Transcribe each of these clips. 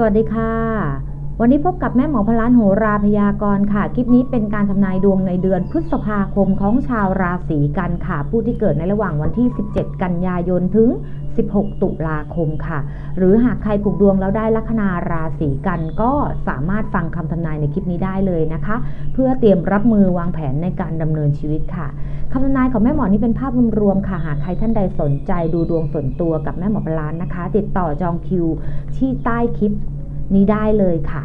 สวัสดีค่ะ วันนี้พบกับแม่หมอพลานโหราพยากรณ์ค่ะ คลิปนี้เป็นการทำนายดวงในเดือนพฤษภาคมของชาวราศีกันค่ะ ผู้ที่เกิดในระหว่างวันที่ 17 กันยายนถึง 16 ตุลาคมค่ะ หรือหากใครผูกดวงแล้วได้ลัคนาราศีกันก็สามารถฟังคำทำนายในคลิปนี้ได้เลยนะคะ เพื่อเตรียมรับมือวางแผนในการดำเนินชีวิตค่ะคำทำนายของแม่หมอนี่เป็นภาพรวมๆค่ะ หากใครท่านใดสนใจดูดวงส่วนตัวกับแม่หมอพลานนะคะ ติดต่อจองคิวที่ใต้คลิปนี้ได้เลยค่ะ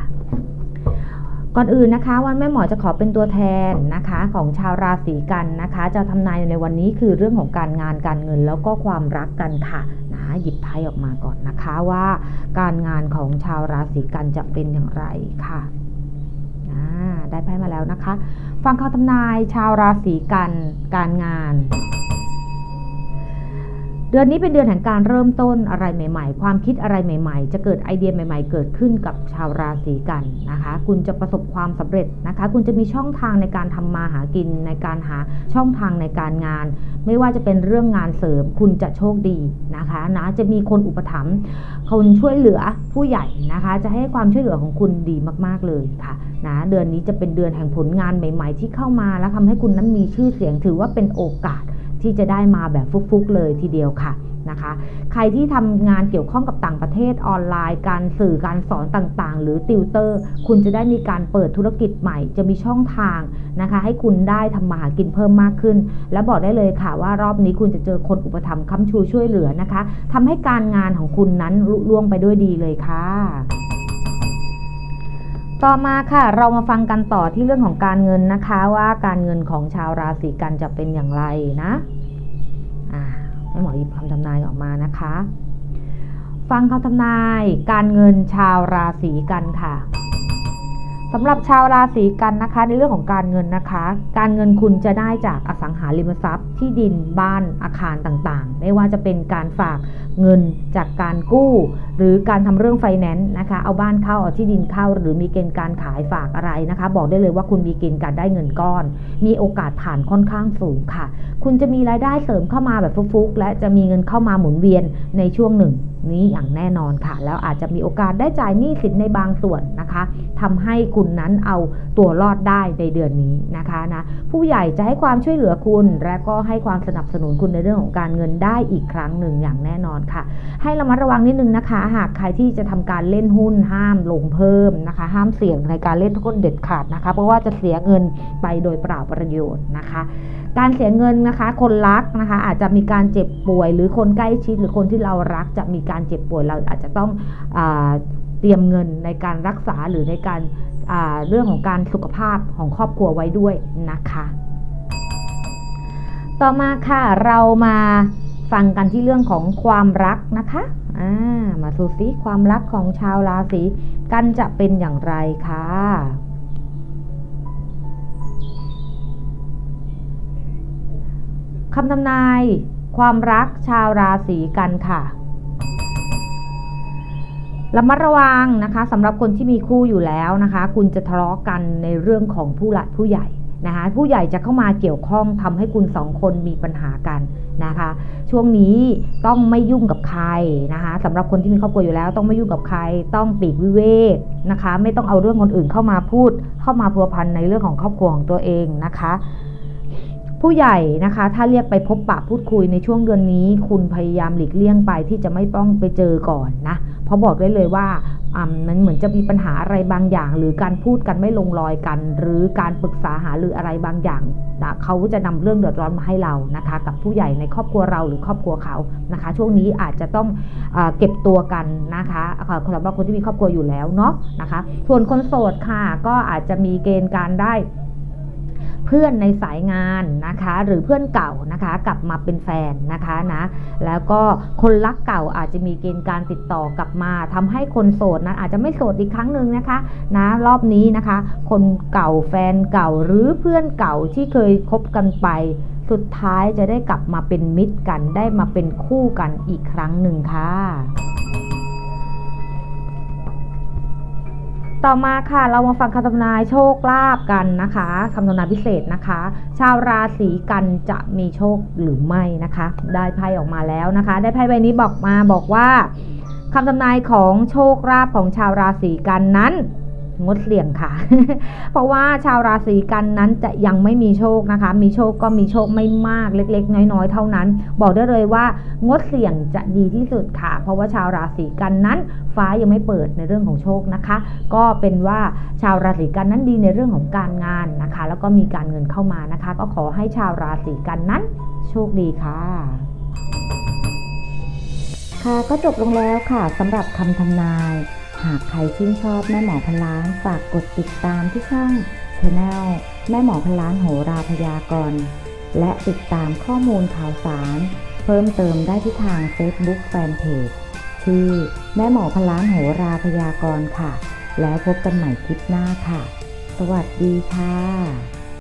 ก่อนอื่นนะคะ วันแม่หมอจะขอเป็นตัวแทนนะคะ ของชาวราศีกันนะคะ จะทำนายในวันนี้คือเรื่องของการงานการเงินแล้วก็ความรักกันค่ะนะหยิบไพ่ออกมาก่อนนะคะว่าการงานของชาวราศีกันจะเป็นอย่างไรค่ะได้ไพ่มาแล้วนะคะ ฟังคำทำนายชาวราศีกันการงาน เดือนนี้เป็นเดือนแห่งการเริ่มต้นอะไรใหม่ ๆ ความคิดอะไรใหม่ ๆ จะเกิดไอเดียใหม่ ๆ เกิดขึ้นกับชาวราศีกันนะคะ คุณจะประสบความสำเร็จนะคะ คุณจะมีช่องทางในการทำมาหากินในการหาช่องทางในการงาน ไม่ว่าจะเป็นเรื่องงานเสริม คุณจะโชคดีนะคะนะจะมีคนอุปถัมภ์คนช่วยเหลือผู้ใหญ่นะคะ จะให้ความช่วยเหลือของคุณดีมากๆเลยค่ะนะเดือนนี้จะเป็นเดือนแห่งผลงานใหม่ ๆ ที่เข้ามา แล้วทำให้คุณนั้นมีชื่อเสียงถือว่าเป็นโอกาส ที่จะได้มาแบบฟุกๆเลยทีเดียวค่ะนะคะ ใครที่ทำงานเกี่ยวข้องกับต่างประเทศออนไลน์ การสื่อการสอนต่างๆ หรือติวเตอร์ คุณจะได้มีการเปิดธุรกิจใหม่ จะมีช่องทางนะคะ ให้คุณได้ทำมาหากินเพิ่มมากขึ้น และบอกได้เลยค่ะว่ารอบนี้คุณจะเจอคนอุปถัมภ์ค้ำชูช่วยเหลือนะคะทำให้การงานของคุณนั้นลุล่วงไปด้วยดีเลยค่ะต่อมาค่ะเรามาฟังกันต่อที่เรื่องของการเงินนะคะว่าการเงินของชาวราศีกันจะเป็นอย่างไรนะ อ่าให้หมอหยิบคำทำนายออกมานะคะ ฟังคำทำนายการเงินชาวราศีกันค่ะสำหรับชาวราศีกันนะคะ ในเรื่องของการเงินนะคะ การเงินคุณจะได้จากอสังหาริมทรัพย์ที่ดินบ้านอาคารต่างๆ ไม่ว่าจะเป็นการฝาก เงินจากการกู้ หรือการทำเรื่องไฟแนนซ์นะคะ เอาบ้านเข้าเอาที่ดินเข้า หรือมีเกณฑ์การขายฝากอะไรนะคะ บอกได้เลยว่าคุณมีเกณฑ์การได้เงินก้อน มีโอกาสผ่านค่อนข้างสูงค่ะ คุณจะมีรายได้เสริมเข้ามาแบบฟุกๆและจะมีเงินเข้ามาหมุนเวียนในช่วงหนึ่งนี้อย่างแน่นอนค่ะ แล้วอาจจะมีโอกาสได้จ่ายหนี้สินในบางส่วนนะคะทำให้คุณนั้นเอาตัวรอดได้ในเดือนนี้นะคะนะผู้ใหญ่จะให้ความช่วยเหลือคุณ และก็ให้ความสนับสนุนคุณในเรื่องของการเงินได้อีกครั้งหนึ่งอย่างแน่นอนค่ะ ให้ระมัดระวังนิดนึงนะคะ หากใครที่จะทำการเล่นหุ้นห้ามลงเพิ่มนะคะ ห้ามเสี่ยงในการเล่นหุ้นเด็ดขาดนะคะ เพราะว่าจะเสียเงินไปโดยเปล่าประโยชน์นะคะ การเสียเงินนะคะ คนรักนะคะ อาจจะมีการเจ็บป่วย หรือคนใกล้ชิดหรือคนที่เรารักจะมีการเจ็บป่วยเราอาจจะต้องอเตรียมเงินในการรักษาหรือในการเรื่องของการสุขภาพของครอบครัวไว้ด้วยนะคะ ต่อมาค่ะเรามา ฟังกันที่เรื่องของความรักนะคะามาดูซิความรักของชาวราศีกันจะเป็นอย่างไรคะ คำทำนาย ความรักชาวราศีกันค่ะระมัดระวังนะคะสำหรับคนที่มีคู่อยู่แล้วนะคะ คุณจะทะเลาะกันในเรื่องของผู้หลักผู้ใหญ่ นะคะผู้ใหญ่จะเข้ามาเกี่ยวข้องทำให้คุณสองคนมีปัญหากันนะคะ ช่วงนี้ต้องไม่ยุ่งกับใครนะคะสำหรับคนที่มีครอบครัวอยู่แล้ว ต้องไม่ยุ่งกับใคร ต้องปีกวิเวกนะคะ ไม่ต้องเอาเรื่องคนอื่นเข้ามาพูด เข้ามาพัวพันในเรื่องของครอบครัวของตัวเองนะคะ ผู้ใหญ่นะคะถ้าเรียกไปพบปะพูดคุยในช่วงเดือนนี้ คุณพยายามหลีกเลี่ยงไปที่จะไม่ต้องไปเจอก่อนนะเพราะบอกได้เลยว่ามันเหมือนจะมีปัญหาอะไรบางอย่าง หรือการพูดกันไม่ลงรอยกัน หรือการปรึกษาหาหรืออะไรบางอย่างเขาจะนำเรื่องเดือดร้อนมาให้เรานะคะ กับผู้ใหญ่ในครอบครัวเราหรือครอบครัวเขานะคะ ช่วงนี้อาจจะต้องเอเก็บตัวกันนะคะสำหรับคนที่มีครอบครัวอยู่แล้วเนาะนะคะ ส่วนคนโสดค่ะก็อาจจะมีเกณฑ์การได้ พื่อนในสายงานนะคะ หรือเพื่อนเก่านะคะกลับมาเป็นแฟนนะคะนะแล้วก็คนรักเก่าอาจจะมีเกณฑ์การติดต่อกลับมาทำให้คนโสดนะอาจจะไม่โสดอีกครั้งหนึ่งนะคะนะรอบนี้นะคะ คนเก่าแฟนเก่าหรือเพื่อนเก่าที่เคยคบกันไปสุดท้ายจะได้กลับมาเป็นมิตรกันได้มาเป็นคู่กันอีกครั้งหนึ่งค่ะ ต่อมาค่ะเรามาฟังคำทำนายโชคลาภกันนะคะคำทำนายพิเศษนะคะ ชาวราศีกันจะมีโชคหรือไม่นะคะ ได้ไพ่ออกมาแล้วนะคะ ได้ไพ่ใบนี้บอกมาบอกว่าคำทำนายของโชคลาภของชาวราศีกันนั้น งดเสี่ยงค่ะ เพราะว่าชาวราศีกันนั้นจะยังไม่มีโชคนะคะ มีโชคก็มีโชคไม่มากเล็ก ๆ น้อย ๆ เท่านั้น บอกได้เลยว่างดเสี่ยงจะดีที่สุดค่ะ เพราะว่าชาวราศีกันนั้น ฟ้ายังไม่เปิดในเรื่องของโชคนะคะ ก็เป็นว่าชาวราศีกันนั้นดีในเรื่องของการงานนะคะ แล้วก็มีการเงินเข้ามานะคะ ก็ขอให้ชาวราศีกันนั้น โชคดีค่ะค่ะก็จบลงแล้วค่ะสำหรับคำทำนาย หากใครชื่นชอบแม่หมอพนล้านฝากกดติดตามที่ช่องช a n e l แม่หมอพนล้านโหราพยากรณ์และติดตามข้อมูลข่าวสาร เพิ่มเติมได้ที่ทาง Facebook Fanpage ชื่อแม่หมอพนล้านโหราพยากรณ์ค่ะ แล้วพบกันใหม่คลิปหน้าค่ะ สวัสดีค่ะ